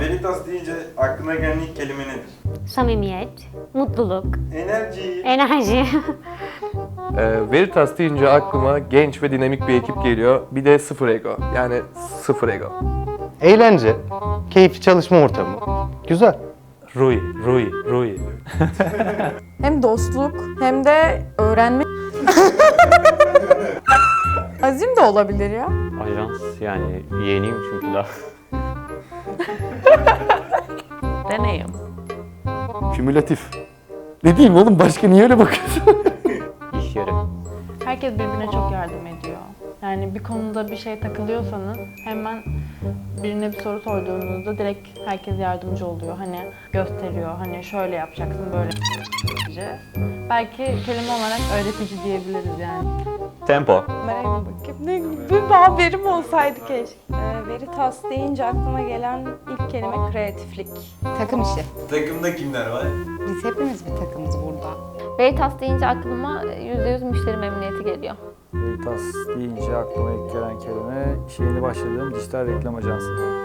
Veritas deyince aklına gelen ilk kelime nedir? Samimiyet, mutluluk, Enerji. enerji. Ee, Veritas deyince aklıma genç ve dinamik bir ekip geliyor. Bir de sıfır ego. Yani sıfır ego. Eğlence, keyifli çalışma ortamı. Güzel. Rui, Rui, Rui. Hem dostluk hem de öğrenme. Azim de olabilir ya. Ajans yani yeniyim çünkü daha. Deneyim. Kümülatif. Ne diyeyim oğlum başka niye öyle bakıyorsun? İş yeri. Herkes birbirine çok yardım ediyor. Yani bir konuda bir şey takılıyorsanız hemen birine bir soru sorduğunuzda direkt herkes yardımcı oluyor. Hani gösteriyor. Hani şöyle yapacaksın böyle. Belki kelime olarak öğretici diyebiliriz yani. Tempo. Merhaba bakayım. Ne, bir haberim olsaydı keşke. Veritas deyince aklıma gelen ilk kelime kreatiflik. Takım işi. Takımda kimler var? Biz hepimiz bir takımız burada. Veritas deyince aklıma %100 müşteri memnuniyeti geliyor. Veritas deyince aklıma ilk gelen kelime işe yeni başladığım dijital reklam ajansı.